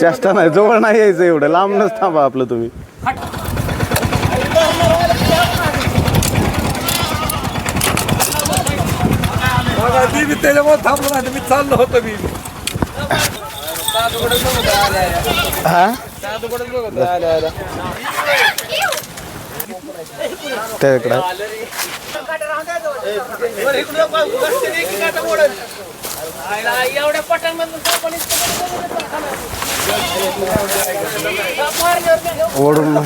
चेष्टा नाही जवळ नाही यायचं एवढं. लांबनच थांबा आपलं तुम्ही. बघा, मी त्याच्यामुळे थांबलो नाही तर मी चाललो होतो मी हा? त्याकडे एवढ्या पटांमधून ओढून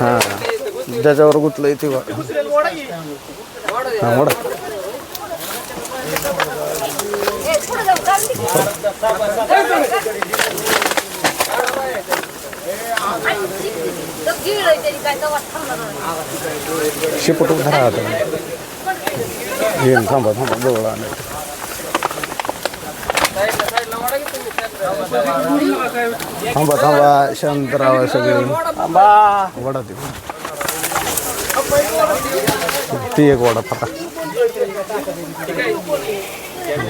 हा. ज्याच्यावर गुतलं ते मोडा. शिपट धरा आता. येईन थांबा थांबा जवळ आलं थांबा थांबा शांत राहा सगळे वडा ते ती एक वडा फटा.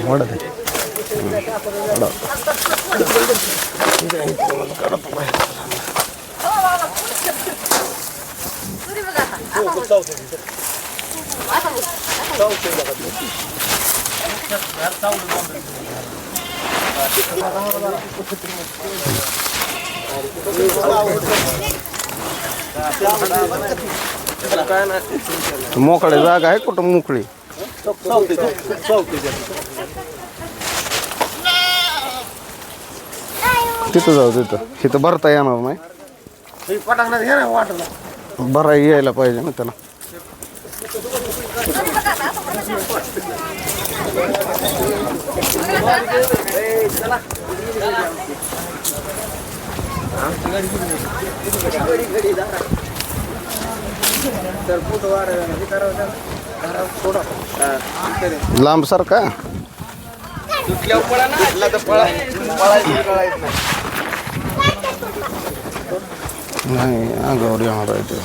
वडा वडा मोकळे जागा आहे कुठं मोकळी? तिथं जाऊ तिथं. तिथं भरता येणार नाही. भरा यायला पाहिजे ना त्याला. लांब सारखा नाही अंगावर येणार आहे ते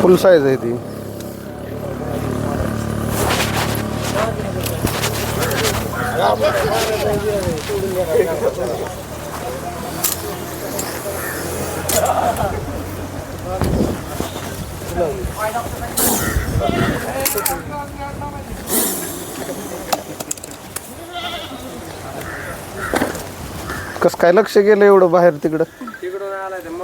फुल साईज आहे ती. कस काय लक्ष गेलं एवढं बाहेर तिकडं?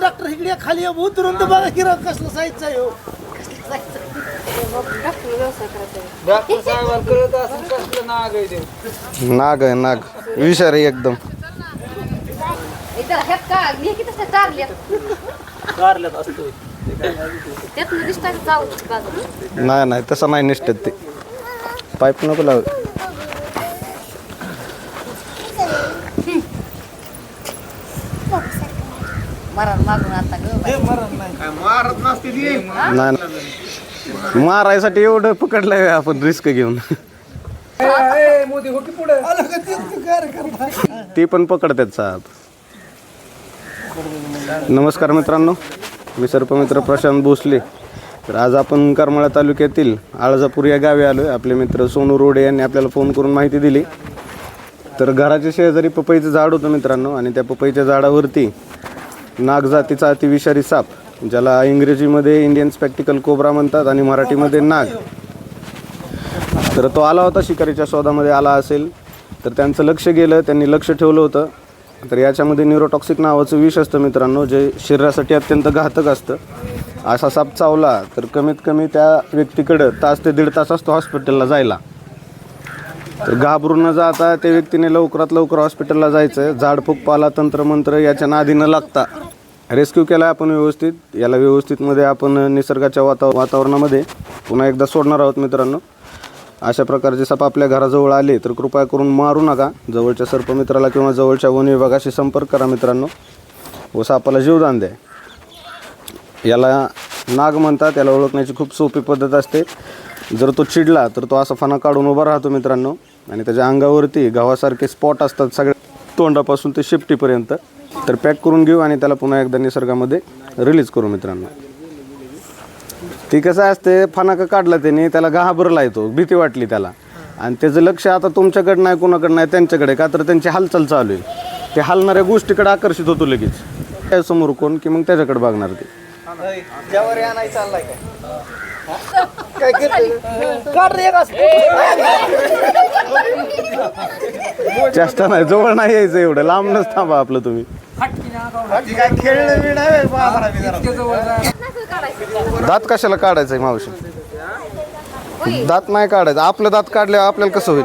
डॉक्टर इकडे खाली उतरून तर बघा किरा कसलं साईजचा आहे हो. डॉक्टर साहेबांना कळत असेल कसलं नाग आहे ते. नाग आहे नाग. विषारी एकदम. नाही नाही तसं नाही निष्ठत ते. पाईप नको लाव. मरण मागून आता ग नाही. नाही. मारायसाठी एवढं पकडलंय आपण रिस्क घेऊन. मोदी हो ती पण पकडतात साहेब नमस्कार मित्रांनो. मी सर्पमित्र प्रशांत भोसले. तर आज आपण करमाळा तालुक्यातील आळजापूर या गावी आलो आहे आपले मित्र सोनू रोडे यांनी आपल्याला फोन करून माहिती दिली. तर घराच्या शेजारी पपईचं झाड होतं मित्रांनो आणि त्या पपईच्या झाडावरती नाग जातीचा अतिविषारी साप ज्याला इंग्रजीमध्ये इंडियन स्पेक्टिकल कोबरा म्हणतात आणि मराठीमध्ये नाग. तर तो आला होता शिकारीच्या शोधामध्ये आला असेल. तर त्यांचं लक्ष गेलं त्यांनी लक्ष ठेवलं होतं. तर याच्यामध्ये न्यूरोटॉक्सिक नावाचं विष असतं मित्रांनो जे शरीरासाठी अत्यंत घातक असतं. असा साप चावला तर कमीत कमी त्या व्यक्तीकडं तास ते दीड तास असतो हॉस्पिटलला जायला. तर घाबरून न जाता त्या व्यक्तीने लवकरात लवकर हॉस्पिटलला जायचं. झाडफूक पाला तंत्रमंत्र याच्या नादी न लागता रेस्क्यू केला आपण व्यवस्थित. याला व्यवस्थितमध्ये आपण निसर्गाच्या वाता वातावरणामध्ये पुन्हा एकदा सोडणार आहोत मित्रांनो. अशा प्रकारचे साप आपल्या घराजवळ आले तर कृपया करून मारू नका. जवळच्या सर्पमित्राला किंवा जवळच्या वन विभागाशी संपर्क करा मित्रांनो. व सापाला जीवदान द्या. याला नाग म्हणतात याला ओळखण्याची खूप सोपी पद्धत असते. जर तो चिडला तर तो असा फणा काढून उभा राहतो मित्रांनो. आणि त्याच्या अंगावरती गव्हासारखे स्पॉट असतात सगळ्या तोंडापासून ते शिफ्टीपर्यंत तर पॅक करून घेऊ आणि त्याला पुन्हा एकदा निसर्गामध्ये रिलीज करू मित्रांनो. ती कसं असते फणाका काढला त्याने त्याला घाबरला येतो भीती वाटली त्याला. आणि त्याचं लक्ष आता तुमच्याकडे नाही कोणाकडे नाही त्यांच्याकडे का तर त्यांची हालचाल चालू आहे. ते हलणाऱ्या गोष्टीकडे आकर्षित होतो लगेच. त्या समोर कोण की मग त्याच्याकडे बघणार ते. ज्यावर आणायचं चाललाय काय? काय करते काढ रे एक असं. चेष्टा नाही जवळ नाही यायचं एवढं. लांबनच थांबा आपलं तुम्ही. काय बी नाही जरा. दात कशाला काढायचंय मावशी? दात नाही काढायचं. आपलं दात काढल्यावर आपल्याला कसं होईल?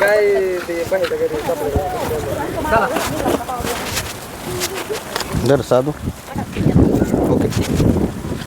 काय ते पाहिजे घरी कपडे? धर साधू. ओके.